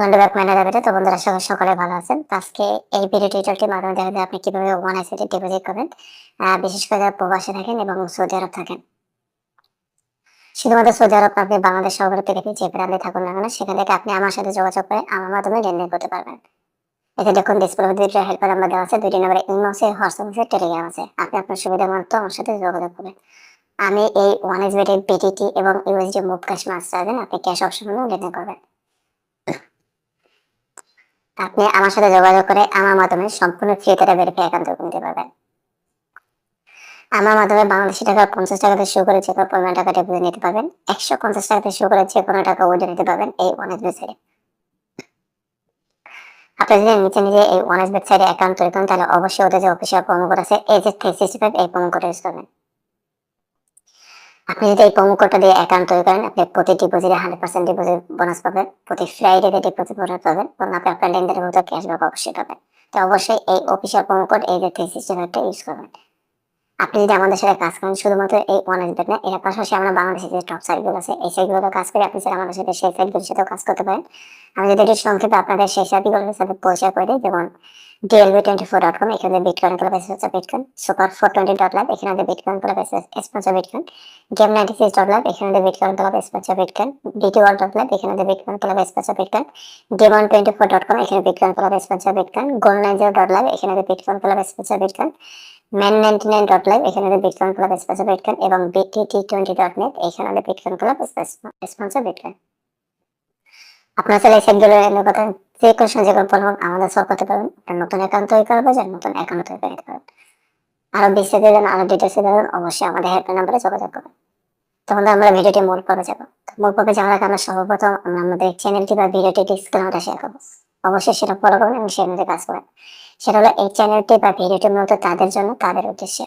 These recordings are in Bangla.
বন্ধুরা ভালো আছেন? তো আজকে এবং সৌদি আরব থাকেন। শুধুমাত্র সৌদি আরব বাংলাদেশ যোগাযোগ করে আমার মাধ্যমে করতে পারবেন। এতে দেখুন ডিসপ্লে দুইটা হেল্পার নাম্বার আছে আপনি আপনার সুবিধা মতো আমার সাথে যোগাযোগ করবেন। আমি এই ওয়ান এস বিটি বিটিটি এবং ইউএসডি মুভ ক্যাশ মাস্টার আপনি ক্যাশ অপশনও লেনদেন করবেন। আপনি আমার সাথে যোগাযোগ করে আমার মাধ্যমে সম্পূর্ণ ফ্রিতে ভেরিফাই অ্যাকাউন্ট তৈরি নিতে পারবেন। আমার মাধ্যমে বাংলাদেশি টাকা পঞ্চাশ টাকাতে শুরু করে যে কোনো পরিমাণ টাকা ডিপোজিট নিতে পারবেন। একশো পঞ্চাশ টাকাতে শুরু করে যে কোনো টাকা উইড্রো নিতে পারবেন এই ওয়ান এস সাইডে আপনি যদি নিচে নিজে এই ওয়ান এস সাইডে অ্যাকাউন্ট তৈরি করেন, তাহলে অবশ্যই ওদের যে অফিসিয়াল প্রোমো কোড আছে এই যে থ্রি সিক্সটি ফাইভ এই প্রোমো কোড ইউজ করবেন। আপনি যদি এই প্রোমো কোডটা দিয়ে অ্যাকাউন্ট তৈরি করেন, আপনি প্রতি ডিপোজিটে হান্ড্রেড পার্সেন্ট ডিপোজিট বোনাস পাবেন, প্রতি ফ্রাইডেতে ডিপোজিট বোনাস পাবেন এবং আপনি আপনার লেনদেনের মতো ক্যাশব্যাক অবশ্যই পাবেন। তো অবশ্যই এই অফিসিয়াল প্রোমো কোড এই যে থ্রি সিক্সটি ফাইভটা ইউজ করবেন। আপনি যদি আমাদের সাথে কাজ করেন, শুধুমাত্র এই ওয়ান এস না, এর পাশাপাশি আমরা বাংলাদেশের যে টপ সাইটগুলো আছে, এই সাইটগুলোতে কাজ করি আপনি চাইলে আমাদের সাথে সেই সাইটগুলোর সাথেও কাজ করতে পারেন। আমি যদি একটু সংক্ষেপে আপনাদের সেই সাইটগুলোর সাথে পরিচয় করে দিই, যেমন DLB twenty four dot com এখানে বিটকয়েনগুলো বেসে হচ্ছে bitcoin super four twenty dot live এখানে আমাদের বিটকয়েনগুলো বেসে sponsor bitcoin game ninety six dot live এখানে আমাদের বিটকয়েনগুলো sponsor bitcoin DT wall dot live এখানে আমাদের বিটকয়েনগুলো sponsor bitcoin game on twenty four dot com এখানে বিটকয়েনগুলো sponsor bitcoin goal nine zero dot live এখানে আমাদের বিটকয়েনগুলো sponsor bitcoin man ninety nine dot live এখানে আমাদের বিটকয়েন ক্লাব স্পন্সর বিটকয়েন এবং বিটিটি টোয়েন্টি ডট নেট এখানে আমাদের বিটকয়েন ক্লাব স্পন্সর বিটকয়েন আপনারা চাইলে সাইটগুলো এর কথা, যে কোনো সময় যে কোনো পরিমাণ আমাদের সলভ করতে পারবেন। নতুন অ্যাকাউন্ট তৈরি করা যায় নতুন অ্যাকাউন্ট তৈরি করে নিতে পারবেন। আরও বিস্তারিত জানেন আরও ডিটেলস জানেন অবশ্যই আমাদের হেল্পলাইন নাম্বারে যোগাযোগ করবেন। তখন আমরা ভিডিওটি মূল পর্বে যাব। মূল পর্বে যাওয়ার আগে আমরা সর্বপ্রথম আমরা আমাদের চ্যানেলটি বা ভিডিওটি ডিসক্রিপশনটা শেয়ার করব। অবশ্যই সেটা ফলো করবেন এবং সেখানে কাজ করবেন। সেটা হলো এই চ্যানেলটি বা ভিডিওটি মূলত তাদের জন্য, তাদের উদ্দেশ্যে।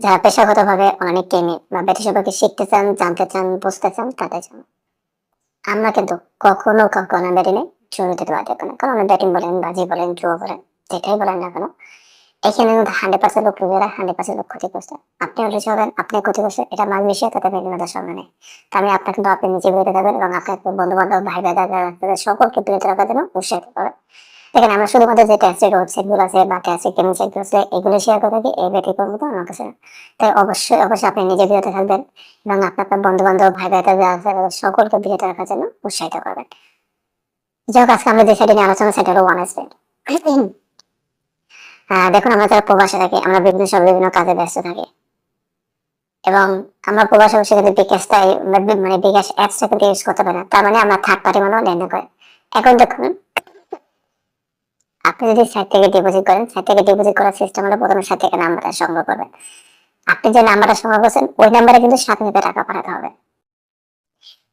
যারা পেশাগতভাবে অনেক টেনে বা ব্যাটি সম্পর্কে শিখতে চান, জানতে চান, বুঝতে চান, তাদের জন্য। আমরা কিন্তু কখনো কখনো ব্যাটিংয়ে জোর দিতে পারতে না, কারণ ব্যাটিং বলেন, বাজি বলেন, জুয়া বলেন, যেটাই বলেন না কেন এখানে কিন্তু হান্ড্রেড পার্সেন্ট লোক রুগেরা হান্ড্রেড পার্সেন্ট লোক ক্ষতি করছে আপনি উঠেছে হবেন আপনি ক্ষতি করছে এটা মাল মিশিয়ে তাতে মেঘনাদের সঙ্গে নেই। তার মানে আপনার কিন্তু আপনি নিজে বেরোতে যাবেন এবং আপনার বন্ধু বান্ধব ভাই দাদা সকলকে বিরত রাখার জন্য উৎসাহিত করবেন। দেখেন, আমরা শুধুমাত্র যে ট্যাক্সের ওয়েবসাইটগুলো আছে বা ট্যাক্সের গেমিং সাইটগুলো আছে এগুলো শেয়ার করে থাকি, এই ব্যতীত মতো আমার কাছে। তাই অবশ্যই অবশ্যই আপনি নিজে বিরত থাকবেন এবং আপনার আপনার বন্ধু বান্ধব ভাই ভাই যারা আছে, তাদের সকলকে বিরত রাখার জন্য উৎসাহিত করবেন। যাই হোক, আজকে আমরা যে সাইটে নিয়ে আলোচনা, সেটা হলো ওয়ান স্পেড দেখুন, আমরা যারা প্রবাসে থাকি, আমরা বিভিন্ন সব বিভিন্ন কাজে ব্যস্ত থাকি। এবং আমরা প্রবাসে বসে কিন্তু বিকাশটাই মানে বিকাশ অ্যাপসটা কিন্তু ইউজ করতে পারি না। তার মানে আমরা থার্ড পার্টি মানেও লেনদেন করি। এখন দেখুন আপনি যদি সাইট থেকে ডিপোজিট করেন সাইট থেকে ডিপোজিট করার সিস্টেম হলো প্রথমে সাইট থেকে নাম্বারটা সংগ্রহ করবেন। আপনি যে নাম্বারটা সংগ্রহ করছেন, ওই নাম্বারে কিন্তু সাথে সাথে টাকা পাঠাতে হবে।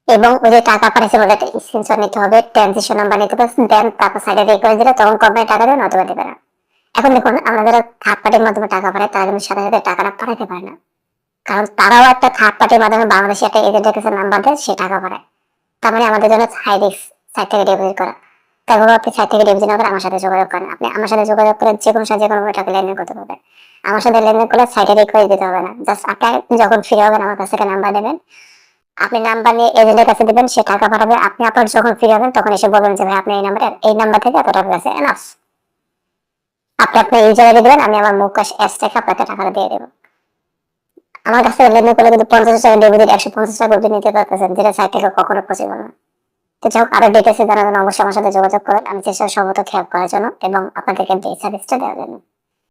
এবং ওই যে টাকা পাঠাচ্ছে বলে একটা স্ক্রিনশট নিতে হবে ট্রানজিশন নাম্বার নিতে পারছেন দেন তারপর সাইডে রেকর্ড দিলে তখন কোম্পানি টাকা দেবে নতুবা দেবে না। এখন দেখুন, আমরা যারা থার্ড পার্টির মাধ্যমে টাকা পাঠাই, তারা কিন্তু সাথে সাথে টাকাটা পাঠাতে পারে না। কারণ তারাও একটা থার্ড পার্টির মাধ্যমে বাংলাদেশে একটা এজেন্টের কাছে নাম্বার দেয়, সে টাকা পাঠায়। তার মানে আমাদের জন্য হাই রিস্ক সাইট থেকে ডিপোজিট করা। তারপর আপনি সাইট থেকে ডিভিশন করে আমার সাথে যোগাযোগ করেন। আপনি আমার সাথে যোগাযোগ করে যে কোনো সাথে যে কোনো টাকা লেনদেন করতে পারবেন আমার সাথে লেনদেন করলে সাইটে রিকোয়েস্ট দিতে হবে না। জাস্ট আপনি যখন ফ্রি হবেন, আমার কাছ থেকে নাম্বার নেবেন। আপনি নাম্বার নিয়ে এজেন্টের কাছে দিবেন, সে টাকা পাঠাবে। আপনি আপনার যখন ফ্রি হবেন, তখন এসে বলবেন যে, ভাই, আপনি এই নাম্বারে এই নাম্বার থেকে এত টাকা আছে এনাফ আপনি আপনার ইউজার আইডি দিবেন, আমি আমার মুখ কাশ এস থেকে আপনাকে টাকাটা দিয়ে দেবো। আমার কাছ লেনদেন করলে কিন্তু পঞ্চাশ টাকা ডিপোজিট একশো পঞ্চাশ টাকা নিতে পারতেছেন, যেটা সাইট থেকে কখনো পসিবল না। তো যাই হোক, আরও ডিটেলসে জানার জন্য অবশ্যই আমার সাথে যোগাযোগ করেন। আমি চেষ্টা সর্বত খেয়াল করার জন্য এবং আপনাদেরকে এই সার্ভিসটা দেওয়ার জন্য।